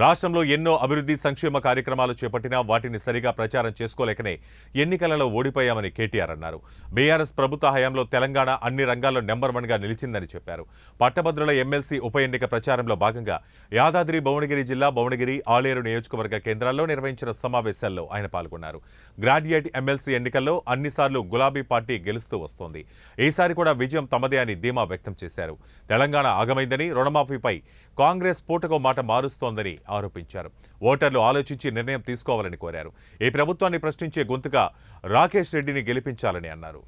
రాష్ట్రంలో ఎన్నో అభివృద్ధి సంక్షేమ కార్యక్రమాలు చేపట్టినా వాటిని సరిగా ప్రచారం చేసుకోలేకనే ఎన్నికలలో ఓడిపోయామని కేటీఆర్ అన్నారు. బీఆర్ఎస్ ప్రభుత్వ హయాంలో తెలంగాణ అన్ని రంగాల్లో నెంబర్ వన్గా నిలిచిందని చెప్పారు. పట్టభద్రుల ఎమ్మెల్సీ ఉప ఎన్నిక ప్రచారంలో భాగంగా యాదాద్రి భువనగిరి జిల్లా భువనగిరి ఆలేరు నియోజకవర్గ కేంద్రాల్లో నిర్వహించిన సమావేశాల్లో ఆయన పాల్గొన్నారు. గ్రాడ్యుయేట్ ఎమ్మెల్సీ ఎన్నికల్లో అన్నిసార్లు గులాబీ పార్టీ గెలుస్తూ వస్తోంది. ఈసారి కూడా విజయం తమదే అని ధీమా వ్యక్తం చేశారు. తెలంగాణ ఆగమైందని రుణమాఫీపై కాంగ్రెస్ పూటకో మాట మారుస్తోందని ఆరోపించారు. ఓటర్లు ఆలోచించి నిర్ణయం తీసుకోవాలని కోరారు. ఈ ప్రభుత్వాన్ని ప్రశ్నించే గొంతుగా రాకేష్ రెడ్డిని గెలిపించాలని అన్నారు.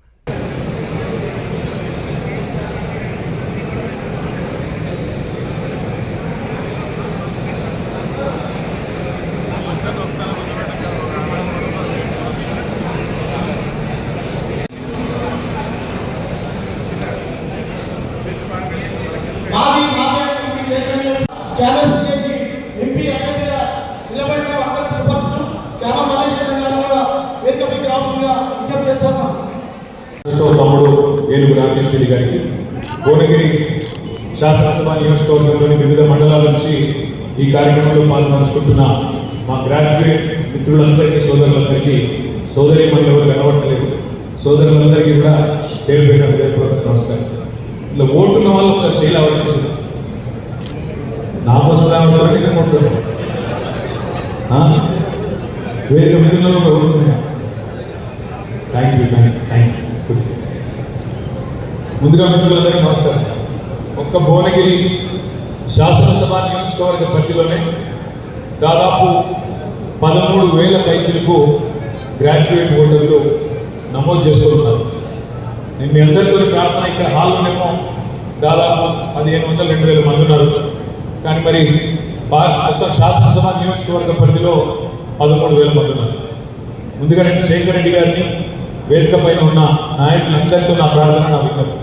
క్యాన్వస్ చేసి ఎంపీ నిలబడిన క్యామ గారు వేదికపైకి రావాల్సిందిగా విజ్ఞప్తి చేస్తున్నాం. తమ్ముడు ఏనుగు రాకేష్ రెడ్డి గారికి. భువనగిరి శాసనసభ నియోజకవర్గంలోని వివిధ మండలాల నుంచి ఈ కార్యక్రమంలో పాల్పంచుకుంటున్న మా గ్రాడ్యుయేట్ మిత్రులందరికీ సోదరులందరికీ సోదరి ఎవరు కనబడలేదు సోదరులందరికీ కూడా పేరు పేరు నమస్కారం. ఇట్లా ఓటున్న వాళ్ళు ఒకసారి చేయలే అవకాశం నా కోసం రావడం thank you thank you thank you ముందుగా మిత్రులందరికీ నమస్కారం. ఒక్క భువనగిరి శాసనసభ నియోజకవర్గ పరిధిలోనే దాదాపు పదమూడు వేల పైచలకు గ్రాడ్యుయేట్ ఓటర్లు నమోదు చేసుకుంటున్నారు నేను మీ అందరితో ప్రార్థన ఇక్కడ హాల్లోనేమో దాదాపు పదిహేను వందల రెండు వేల మంది ఉన్నారు. కానీ మరి మొత్తం శాసనసభ నియోజకవర్గ పరిధిలో పదమూడు వేల మంది ఉన్నారు. ముందుగా నేను శేఖర్ రెడ్డి గారిని వేదిక పైన ఉన్న నాయకులందరితో నా ప్రార్థన నా విన్నపం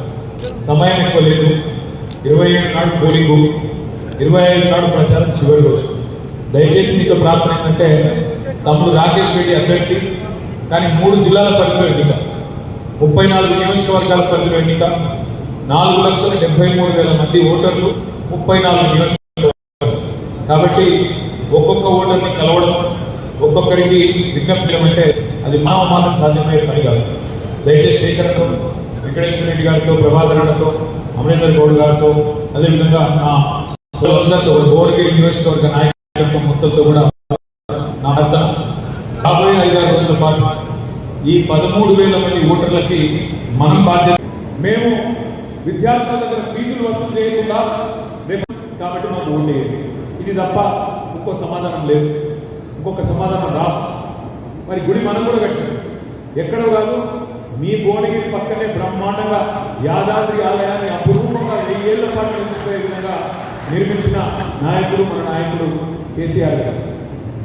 సమయం ఎక్కువ లేదు. ఇరవై ఏడు నాడు పోలింగు ఇరవై ఐదు నాడు ప్రచారం చివరి రోజు. దయచేసి మీతో ప్రార్థన ఏంటంటే తమ్ముడు రాకేష్ రెడ్డి అభ్యర్థి కానీ మూడు జిల్లాల పరిధిలో ఎన్నిక. ముప్పై నాలుగు నియోజకవర్గాల పరిధిలో ఎన్నిక. నాలుగు లక్షల డెబ్బై మూడు వేల మంది ఓటర్లు ముప్పై నాలుగు నియోజక కాబట్టి ఒక్కొక్క ఓటర్ని కలవడం ఒక్కొక్కరికి విజ్ఞప్తి చేయమంటే అది మానవ మాత్రం సాధ్యమయ్యే పని కాదు. దయచేసి శేఖర్తో వెంకటేశ్వర రెడ్డి గారితో ప్రభాకరణతో అమరేందర్ గౌడ్ గారితో అదేవిధంగా నా సోదరులందరితో భువనగిరి నియోజకవర్గ నాయకత్వం మొత్తంతో కూడా నా అర్థం రాబోయే ఐదారు రోజుల పాటు ఈ పదమూడు వేల మంది ఓటర్లకి మనం బాధ్యత. మేము విద్యార్థుల దగ్గర ఫీజులు వసూలు చేయకుండా రేపు కాబట్టి మాకు ఓటేయండి ఇది తప్ప ఇంకో సమాధానం లేదు. ఇంకొక సమాధానం రా మరి గుడి మనం కూడా కట్టాం ఎక్కడో కాదు మీ భువనగిరి పక్కనే బ్రహ్మాండంగా యాదాద్రి ఆలయాన్ని అపురూపంగా వెయ్యేళ్ళ పాటు నిలిచిపోయే విధంగా నిర్మించిన నాయకుడు మన నాయకుడు కేసీఆర్ గారు.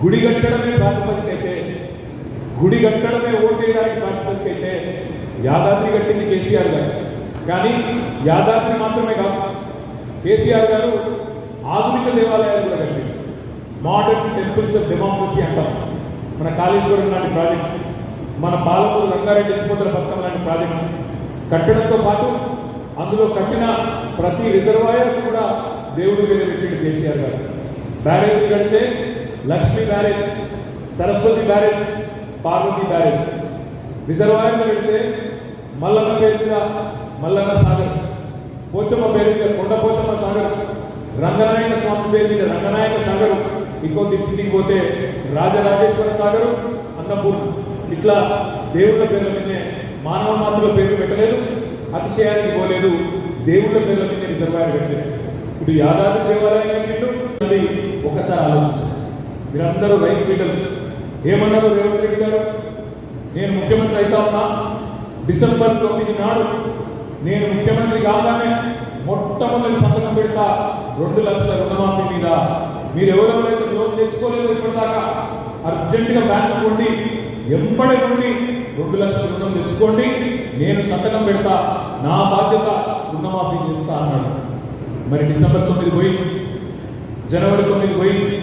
గుడి కట్టడమే ప్రాతిపదిక అయితే గుడి కట్టడమే ఓటేయడానికి ప్రాతిపదిక అయితే యాదాద్రి కట్టింది కేసీఆర్ గారు. కానీ యాదాద్రి మాత్రమే కాదు కేసీఆర్ గారు ఆధునిక దేవాలయాలు కూడా కట్టారు మోడర్న్ టెంపుల్స్ ఆఫ్ డెమోక్రసీ అంటాం. మన కాళేశ్వరం లాంటి ప్రాజెక్ట్ మన పాలమూరు రంగారెడ్డి ఎత్తిపోతల పథకం లాంటి ప్రాజెక్ట్. కట్టడంతో పాటు అందులో కట్టిన ప్రతి రిజర్వాయర్ కూడా దేవుడు మీద పెట్టిండు కేసీఆర్ గారు. బ్యారేజ్ కడితే Lakshmi barrage Saraswati barrage Parvati barrage reservoir కడితే మల్లన్న పేరు మీద మల్లన్న సాగర్ పోచమ్మ పేరు మీద కొండ పోచమ్మ సాగర్ రంగనాయక స్వామి పేరు మీద రంగనాయక సాగరం ఇంకొద్ది కిందికి పోతే రాజరాజేశ్వర సాగరు అన్నపూర్ణ. ఇట్లా దేవుళ్ళ పేర్ల మీదే మానవ మాతృల పేరు పెట్టలేదు అతిశయానికి పోలేదు దేవుళ్ళ పేర్ల మీద రిజర్వాయర్ పెట్టలేదు. ఇప్పుడు యాదాద్రి దేవాలయం కట్టిండు అది ఒకసారి ఆలోచించారు మీరందరూ రైతు బిడ్డలు. ఏమన్నారు రేవంత్ రెడ్డి గారు నేను ముఖ్యమంత్రి అవుతా ఉన్నా. డిసెంబర్ తొమ్మిది నాడు నేను ముఖ్యమంత్రి కాగానే మొట్టమొదటి సంతకం పెడతా రెండు లక్షల రుణమాఫీ మీద. మీరు ఎవరెవరైతే లోన్ తెచ్చుకోలేదు ఇప్పటిదాకా అర్జెంటుగా బ్యాంకు ఉండి ఎంబడి ఉండి రెండు లక్షల రుణం తెచ్చుకోండి. నేను సంతకం పెడతా నా బాధ్యత రుణమాఫీ చేస్తా అన్నాడు. మరి డిసెంబర్ తొమ్మిది పోయింది జనవరి తొమ్మిది పోయింది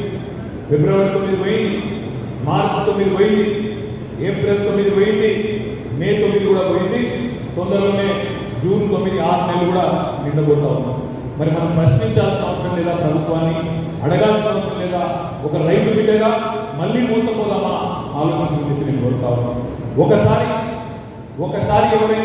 ఫిబ్రవరి తొమ్మిది పోయింది మార్చి తొమ్మిది పోయింది ఏప్రిల్ తొమ్మిది పోయింది మే తొమ్మిది కూడా పోయింది. తొందరలోనే జూన్ తొమ్మిది ఆరు నెలలు కూడా నిండబోతా ఉన్నాం. మరి మనం ప్రశ్నించాల్సిన అవసరం లేదా ప్రభుత్వాన్ని? అడగాల్సిన అవసరం లేదా? ఒక రైతు బిడ్డగా మళ్ళీ మోసపోదామా? ఆలోచన చెప్పి నేను కోరుతా ఉన్నాను. ఒకసారి ఒకసారి ఎవరైనా